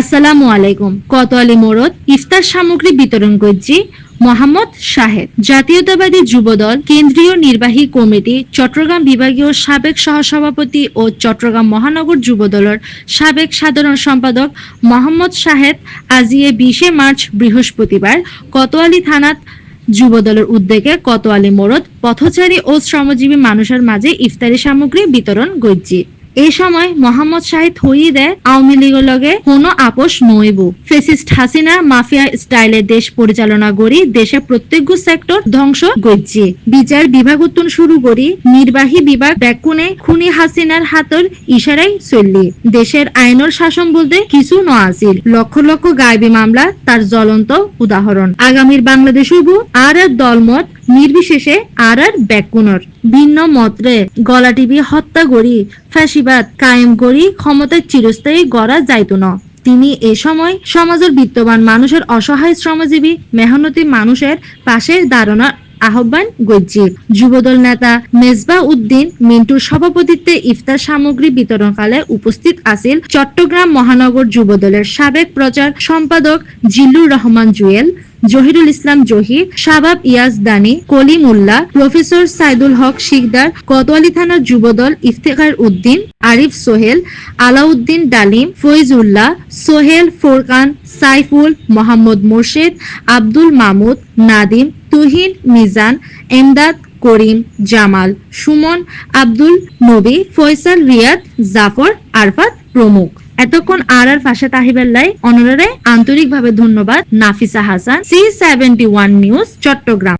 আসসালামু আলাইকুম। কোতোয়ালি মোড়ত ইফতার সামগ্রী বিতরণ করছি মোহাম্মদ শাহেদ। জাতীয়তাবাদী যুবদল, কেন্দ্রীয় নির্বাহী কমিটি, চট্টগ্রাম বিভাগীয় সাবেক সহসভাপতি ও চট্টগ্রাম মহানগর যুবদলের সাবেক সাধারণ সম্পাদক মোহাম্মদ শাহেদ আজিয়ে বিশে মার্চ বৃহস্পতিবার কোতোয়ালি থানাত যুবদলের উদ্যোগে কোতোয়ালি মোড়ত পথচারী ও শ্রমজীবী মানুষের মাঝে ইফতারি সামগ্রী বিতরণ করছি। এই সময় মোহাম্মদ শাহিদ হইয়ে দেয় আওয়ামী লীগের লগে কোনো আপোষ নইব। ফেসিস্ট হাসিনা মাফিয়া স্টাইলে দেশ পরিচালনা করি দেশে প্রত্যেক সেক্টর ধ্বংস করছে। বিচার বিভাগ উত্তন শুরু করি, নির্বাহী বিভাগ ব্যাকুনে খুনি হাসিনার হাতর ইশারাই চললি। দেশের আইনের শাসন বলতে কিছু ন আসিল লক্ষ লক্ষ গায়বী মামলা, তার জ্বলন্ত উদাহরণ। আগামীর বাংলাদেশ আর দলমত নির্বিশেষে আর আর ব্যাকুনর। ভিন্ন মত্রে গলা টিভি হত্যা করি ফ্যাসিবাদ কায়েম করি, ক্ষমতায় চিরস্থায়ী গড়া যাইত না তিনি এ সময় সমাজের বিত্তবান মানুষের অসহায় শ্রমজীবী, মেহনতি মানুষের পাশে দাঁড়ানোর আহ্বান গজ্জি যুবদল নেতা মেজবা উদ্দিন মিন্টুর সভাপতিত্বে ইফতার সামগ্রী বিতরণকালে উপস্থিত আছিল চট্টগ্রাম মহানগর যুবদলের সাবেক প্রচার সম্পাদক জিল্লুর রহমান জুয়েল জহিরুল ইসলাম জহির, শাবাব ইয়াজ দানি, কলিমুল্লাহ, প্রফেসর সাইদুল হক শিকদার, কোতোয়ালি থানার যুবদল ইফতেখার উদ্দিন, আরিফ সোহেল, আলাউদ্দিন ডালিম, ফৈজুল্লাহ, সোহেল ফোরকান, সাইফুল, মোহাম্মদ মোর্শেদ, আব্দুল মামুদ, নাদিম, তুহিন মিজান, এমদাদ করিম, জামাল, সুমন, আব্দুল নবী, ফয়সাল রিয়াদ, জাফর, আরফাত প্রমুখ। এতক্ষণ আর আর ফাঁসে তাহিবাল্লাই অনরে আন্তরিকভাবে ধন্যবাদ, Nafisa Hasan, C seventy one news, Chattogram.